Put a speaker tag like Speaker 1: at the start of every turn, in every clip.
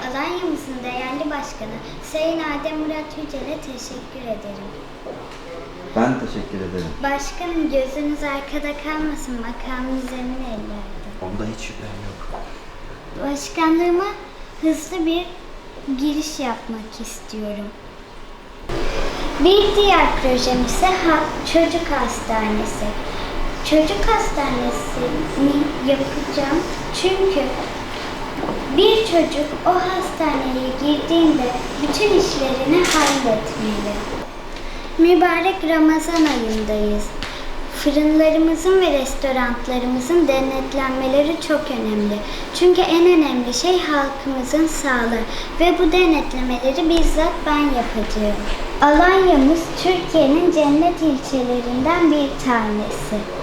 Speaker 1: Alanya'mızın değerli başkanı Sayın Adem Murat Yücel'e teşekkür ederim.
Speaker 2: Ben teşekkür ederim.
Speaker 1: Başkanım gözünüz arkada kalmasın makamınız emin ellerde.
Speaker 2: Onda hiç şüphem yok.
Speaker 1: Başkanlığıma hızlı bir giriş yapmak istiyorum. Bir diğer projem ise ha- çocuk hastanesi. Çocuk hastanesini yapacağım çünkü bir çocuk o hastaneye girdiğinde bütün işlerini halletmeli. Mübarek Ramazan ayındayız. Fırınlarımızın ve restoranlarımızın denetlenmeleri çok önemli. Çünkü en önemli şey halkımızın sağlığı ve bu denetlemeleri bizzat ben yapacağım. Alanya'mız Türkiye'nin cennet ilçelerinden bir tanesi.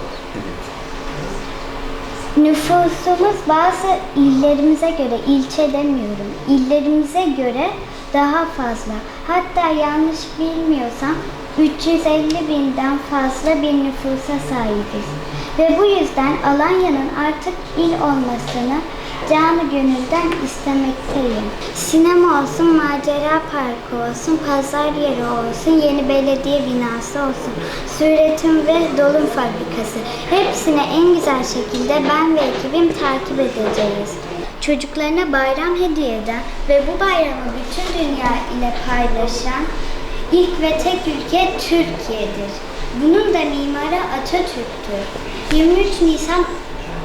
Speaker 1: Nüfusumuz bazı illerimize göre, ilçe demiyorum, illerimize göre daha fazla. Hatta yanlış bilmiyorsam 350 binden fazla bir nüfusa sahibiz. Ve bu yüzden Alanya'nın artık il olmasını canı gönülden istemekteyim. Sinema olsun, macera parkı olsun, pazar yeri olsun, yeni belediye binası olsun, süretim ve dolum fabrikası. Hepsini en güzel şekilde ben ve ekibim takip edeceğiz. Çocuklarına bayram hediye eden ve bu bayramı bütün dünya ile paylaşan ilk ve tek ülke Türkiye'dir. Bunun da mimarı Atatürk'tür. 23 Nisan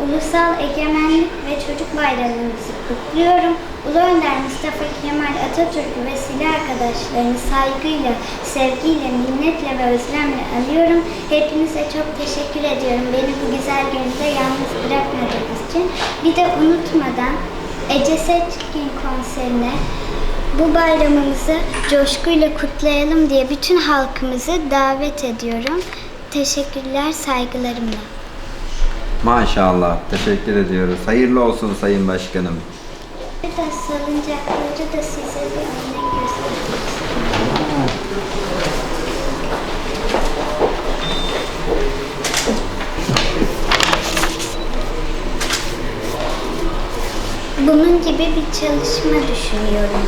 Speaker 1: Ulusal Egemenlik ve Çocuk Bayramımızı kutluyorum. Ulu Önder Mustafa Kemal Atatürk'ü ve silah arkadaşlarını saygıyla, sevgiyle, minnetle ve özlemle anıyorum. Hepinize çok teşekkür ediyorum beni bu güzel günde yalnız bırakmadığınız için. Bir de unutmadan Ece Seçkin konserine bu bayramımızı coşkuyla kutlayalım diye bütün halkımızı davet ediyorum. Teşekkürler, saygılarımla.
Speaker 2: Maşallah. Teşekkür ediyoruz. Hayırlı olsun Sayın Başkanım.
Speaker 1: De salıncakları da size bir örnek göstermek. Bunun gibi bir çalışma düşünüyorum.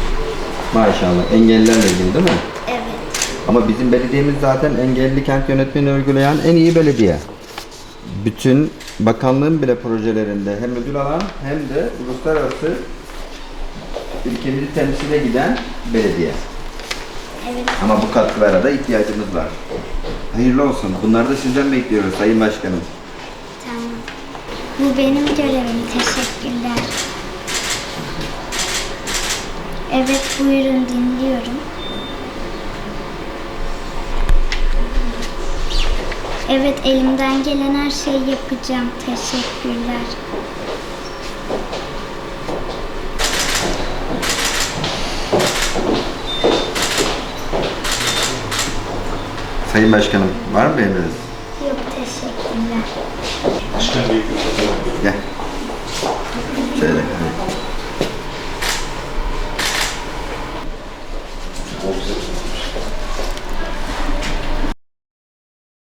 Speaker 2: Maşallah. Engellilerle ilgili değil mi?
Speaker 1: Evet.
Speaker 2: Ama bizim belediyemiz zaten engelli kent yönetmeni uygulayan en iyi belediye. Bütün bakanlığın bile projelerinde hem ödül alan hem de uluslararası ülkemizi temsile giden belediye.
Speaker 1: Evet.
Speaker 2: Ama bu katkılara da ihtiyacımız var. Hayırlı olsun. Bunları da sizden bekliyoruz Sayın Başkanım.
Speaker 1: Tamam. Bu benim görevim. Teşekkürler. Evet buyurun dinliyorum. Evet elimden gelen her şeyi yapacağım. Teşekkürler.
Speaker 2: Sayın Başkanım var mı emriniz?
Speaker 1: Yok teşekkürler.
Speaker 2: Başkan Gel. Şöyle. Hadi.